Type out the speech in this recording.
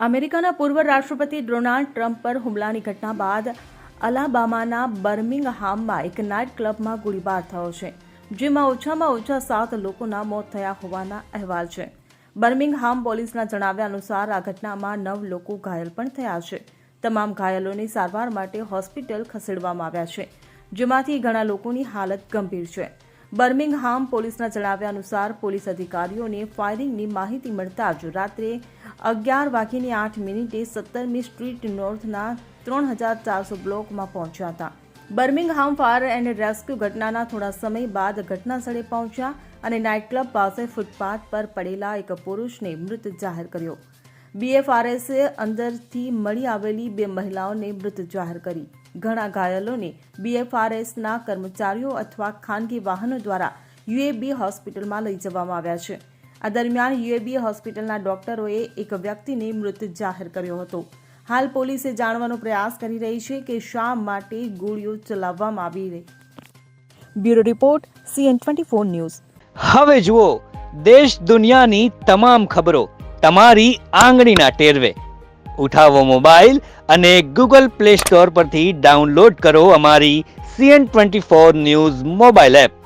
અમેરિકાના પૂર્વ રાષ્ટ્રપતિ ડોનાલ્ડ ટ્રમ્પ પર હુમલાની ઘટના બાદ અલાબામાના બર્મિંગહામમાં એક નાઇટ ક્લબમાં ગોળીબાર થયો છે, જેમાં ઓછામાં ઓછા સાત લોકોના મોત થયા હોવાના અહેવાલ છે. બર્મિંગહામ પોલીસના જણાવ્યા અનુસાર આ ઘટનામાં નવ લોકો ઘાયલ પણ થયા છે. તમામ ઘાયલોને સારવાર માટે હોસ્પિટલ ખસેડવામાં આવ્યા છે, જેમાંથી ઘણા લોકોની હાલત ગંભીર છે. બર્મિંગહામ પોલીસના જણાવ્યા અનુસાર પોલીસ અધિકારીઓને ફાયરિંગની માહિતી મળતા જ રાત્રે અગિયાર વાગીને આઠ મિનિટે સત્તરમી સ્ટ્રીટ નોર્થના ત્રણ હજાર ચારસો બ્લોકમાં પહોંચ્યા હતા. બર્મિંગહામ ફાયર એન્ડ રેસ્ક્યુ ઘટનાના થોડા સમય બાદ ઘટનાસ્થળે પહોંચ્યા અને નાઇટ ક્લબ પાસે ફૂટપાથ પર પડેલા એક પુરુષને મૃત જાહેર કર્યો. બીએફઆરએસે અંદરથી મળી આવેલી બે મહિલાઓને મૃત જાહેર કરી. ઘણા ઘાયલોને બીએફઆરએસના કર્મચારીઓ અથવા ખાનગી વાહનો દ્વારા યુએબી હોસ્પિટલમાં લઈ જવામાં આવ્યા છે. આ દરમિયાન યુએબી હોસ્પિટલના ડોક્ટરોએ એક વ્યક્તિને મૃત જાહેર કર્યો હતો. હાલ પોલીસે જાણવાનો પ્રયાસ કરી રહી છે કે શા માટે ગોળીઓ ચલાવવામાં આવી રહી. Bureau report, CN twenty four news. હવે જુઓ, દેશ દુનિયાની તમામ ખબરો તમારી આંગળીના ટેરવે. ઉઠાવો મોબાઈલ અને ગૂગલ પ્લે સ્ટોર પરથી ડાઉનલોડ કરો અમારી CN twenty four news mobile app.